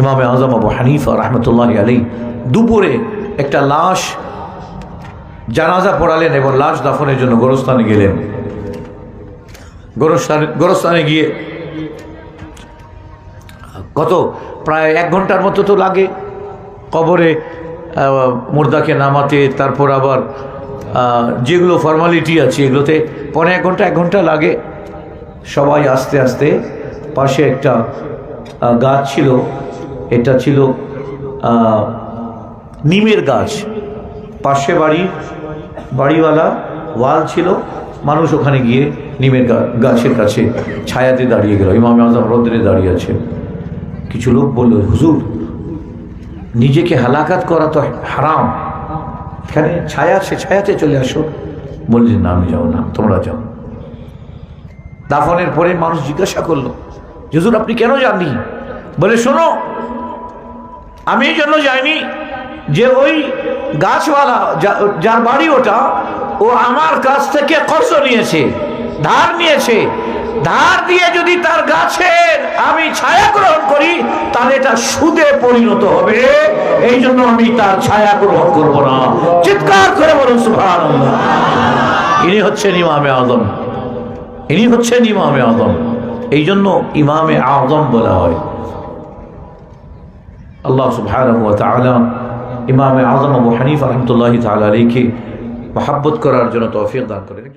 ইমামে আজম আবু হানিফা রহমতুল্লাহ আলী দুপুরে একটা লাশ জানাজা পড়ালেন এবং লাশ দাফনের জন্য গোরস্থানে গেলেন। গোরস্থানে গোরস্থানে গিয়ে কত? প্রায় এক ঘণ্টার মতো তো লাগে। কবরে মুর্দাকে নামাতে, তারপর আবার যেগুলো ফর্মালিটি আছে এগুলোতে পরে এক ঘণ্টা এক ঘণ্টা লাগে। সবাই আস্তে আস্তে পাশে একটা গাছ ছিল। এটা ছিল নিমের গাছ। পাশে বাড়ি, বাড়িওয়ালা ওয়াল ছিল। মানুষ ওখানে গিয়ে নিমের গাছের কাছে ছায়াতে দাঁড়িয়ে গেল। ইমাম আজম রোদ্রে দাঁড়িয়ে আছে কিছু লোক বলল, হুজুর, নিজেকে হালাকাত করা তো হারাম। এখানে ছায়া আছে, ছায়াতে চলে আসো। বললেন, না, আমি যাও না, তোমরা যাও। দাফনের পরে মানুষ জিজ্ঞাসা করল, হুজুর, আপনি কেন যাননি? বলে, শোনো আমি এই জন্য যাইনি যে ওই গাছওয়ালা যার বাড়ি ওটা, ও আমার কাছ থেকে কর্জ নিয়েছে, ধার নিয়েছে। ধার দিয়ে যদি তার গাছের আমি ছায়া গ্রহণ করি, তাহলে এটা সুদে পরিণত হবে। এই জন্য আমি তার ছায়া গ্রহণ করব না। চিৎকার করে বলুন ইনি হচ্ছেন ইমামে আদম ইনি হচ্ছেন ইমামে আদম এই জন্য ইমামে আদম বলা হয়। अल्लाह सुबहान वाली इमाम आज़म अबू हनीफ़ रहमतुल्लाह ताली के महब्बत करार जो तौफीक दान करें